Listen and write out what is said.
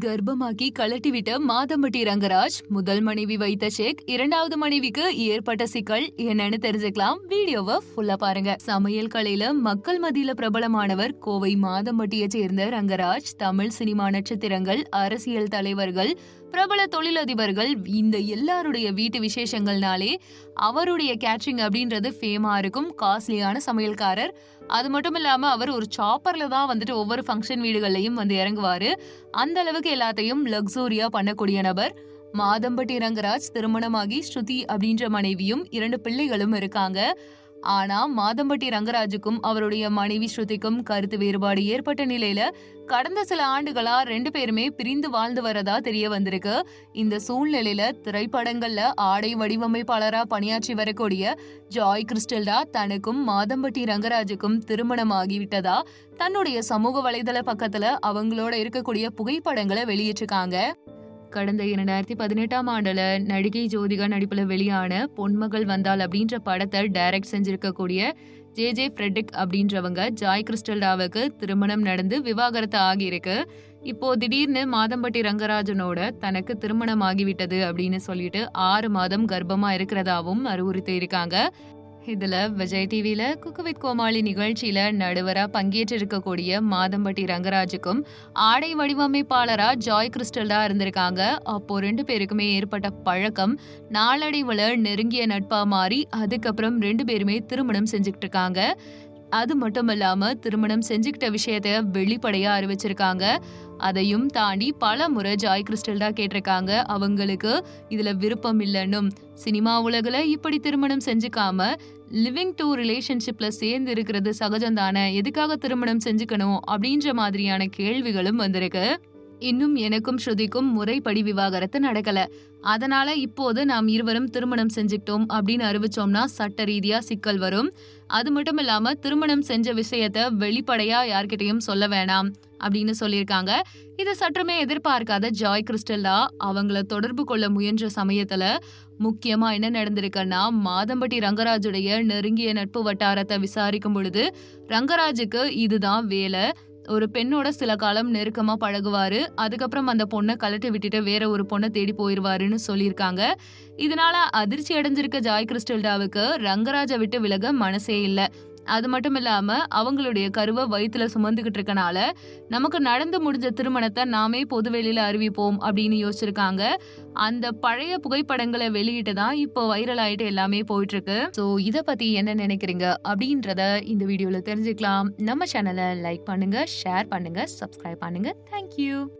கர்ப்பமாக்கி கலட்டிவிட்ட மாதம்பட்டி ரங்கராஜ் முதல் மனைவி வைத்த செக் இரண்டாவது மனைவிக்கு ஏற்பட்ட சிக்கல் என்னன்னு தெரிஞ்சுக்கலாம். வீடியோவை ஃபுல்லா பாருங்க. சமையல் கலையில மக்கள் மத்தியில பிரபலமானவர் கோவை மாதம்பட்டியை சேர்ந்த ரங்கராஜ் தமிழ் சினிமா நட்சத்திரங்கள் அரசியல் தலைவர்கள் பிரபல தொழிலதிபர்கள் இந்த எல்லாருடைய வீட்டு விசேஷங்கள்னாலே அவருடைய கேட்ரிங் அப்படின்றது ஃபேமா இருக்கும். காஸ்ட்லியான சமையல்காரர். அது மட்டும் இல்லாம அவர் ஒரு சாப்பர்ல தான் வந்துட்டு ஒவ்வொரு ஃபங்க்ஷன் வீடுகள்லையும் வந்து இறங்குவாரு. அந்த அளவுக்கு எல்லாத்தையும் லக்ஸூரியா பண்ணக்கூடிய நபர். மாதம்பட்டி ரங்கராஜ் திருமணமாகி ஸ்ருதி அப்படின்ற மனைவியும் இரண்டு பிள்ளைகளும் இருக்காங்க. ஆனா மாதம்பட்டி ரங்கராஜுக்கும் அவருடைய மனைவி ஸ்ருதிக்கும் கருத்து வேறுபாடு ஏற்பட்ட நிலையில கடந்த சில ஆண்டுகளா ரெண்டு பேருமே பிரிந்து வாழ்ந்து வரதா தெரிய வந்திருக்கு. இந்த சூழ்நிலையில திரைப்படங்கள்ல ஆடை வடிவமைப்பாளரா பணியாற்றி வரக்கூடிய ஜாய் கிறிஸ்டல்டா தனக்கும் மாதம்பட்டி ரங்கராஜுக்கும் திருமணம் ஆகிவிட்டதா தன்னுடைய சமூக வலைதள பக்கத்துல அவங்களோட இருக்கக்கூடிய புகைப்படங்களை வெளியிட்டிருக்காங்க. கடந்த இரண்டாயிரத்தி பதினெட்டாம் ஆண்டுல நடிகை ஜோதிகா நடிப்புல வெளியான பொன்மகள் வந்தால் அப்படின்ற படத்தை டைரக்ட் செஞ்சிருக்கக்கூடிய ஜே ஜே ஃப்ரெட்ரிக் அப்படின்றவங்க ஜாய் கிறிஸ்டல்டாவுக்கு திருமணம் நடந்து விவாகரத்து ஆகியிருக்கு. இப்போ திடீர்னு மாதம்பட்டி ரங்கராஜனோட தனக்கு திருமணம் ஆகிவிட்டது அப்படின்னு சொல்லிட்டு ஆறு மாதம் கர்ப்பமா இருக்கிறதாவும் அறிவுறுத்தி இருக்காங்க இதுல விஜய் டிவியில் குக்கு வித் கோமாளி நிகழ்ச்சியில நடுவரா பங்கேற்றிருக்கக்கூடிய மாதம்பட்டி ரங்கராஜுக்கும் ஆடை வடிவமைப்பாளரா ஜாய் கிறிஸ்டல்டா இருந்திருக்காங்க. அப்போ ரெண்டு பேருக்குமே ஏற்பட்ட பழக்கம் நாளடைவுல நெருங்கிய நட்பா மாறி அதுக்கப்புறம் ரெண்டு பேருமே திருமணம் செஞ்சுக்கிட்டு இருக்காங்க. அது மட்டும் இல்லாம திருமணம் செஞ்சுக்கிட்ட விஷயத்த வெளிப்படையா அறிவிச்சிருக்காங்க. அதையும் தாண்டி பல முறை ஜாய் கிறிஸ்டல்டா கேட்டிருக்காங்க. அவங்களுக்கு இதுல விருப்பம் இல்லைன்னும். சினிமா உலகில் இப்படி திருமணம் செஞ்சுக்காம லிவிங் டூ ரிலேஷன்ஷிப்பில் சேர்ந்து இருக்கிறது சகஜம் தானே எதுக்காக திருமணம் செஞ்சுக்கணும்? அப்படின்ற மாதிரியான கேள்விகளும் வந்திருக்கு. இன்னும் எனக்கும் ஸ்ருதிக்கும் முறைப்படி விவாகரத்து நடக்கல. அதனால இப்போது நாம் இருவரும் திருமணம் செஞ்சுக்கிட்டோம் அப்படின்னு அறிவிச்சோம்னா சட்ட ரீதியா சிக்கல் வரும். அது மட்டும் இல்லாம திருமணம் செஞ்ச விஷயத்த வெளிப்படையா யார்கிட்டயும் சொல்ல வேணாம் அப்படின்னு சொல்லியிருக்காங்க. இதை சற்றுமே எதிர்பார்க்காத ஜாய் கிறிஸ்டல்லா அவங்கள தொடர்பு கொள்ள முயன்ற சமயத்துல முக்கியமா என்ன நடந்திருக்குன்னா மாதம்பட்டி ரங்கராஜுடைய நெருங்கிய நட்பு வட்டாரத்தை விசாரிக்கும் பொழுது ரங்கராஜுக்கு இதுதான் வேலை ஒரு பெண்ணோட சில காலம் நெருக்கமா பழகுவாரு. அதுக்கப்புறம் அந்த பொண்ணை கலட்டி விட்டுட்டு வேற ஒரு பொண்ணை தேடி போயிருவாருன்னு சொல்லியிருக்காங்க. இதனால அதிர்ச்சி அடைஞ்சிருக்க ஜாய் கிறிஸ்டல்டாவுக்கு ரங்கராஜை விட்டு விலக மனசே இல்லை. அது மட்டும் இல்லாம அவங்களுடைய கருவை வயிற்றுல சுமந்துகிட்டு இருக்கனால நமக்கு நடந்து முடிஞ்ச திருமணத்தை நாமே பொதுவெளியில அறிவிப்போம் அப்படின்னு யோசிச்சிருக்காங்க. அந்த பழைய புகைப்படங்களை வெளியிட்டு தான் இப்போ வைரல் ஆயிட்டு எல்லாமே போயிட்டு இருக்கு ஸோ இதை பத்தி என்ன நினைக்கிறீங்க அப்படின்றத இந்த வீடியோல தெரிஞ்சுக்கலாம். நம்ம சேனலை லைக் பண்ணுங்க ஷேர் பண்ணுங்க சப்ஸ்கிரைப் பண்ணுங்க. தேங்க்யூ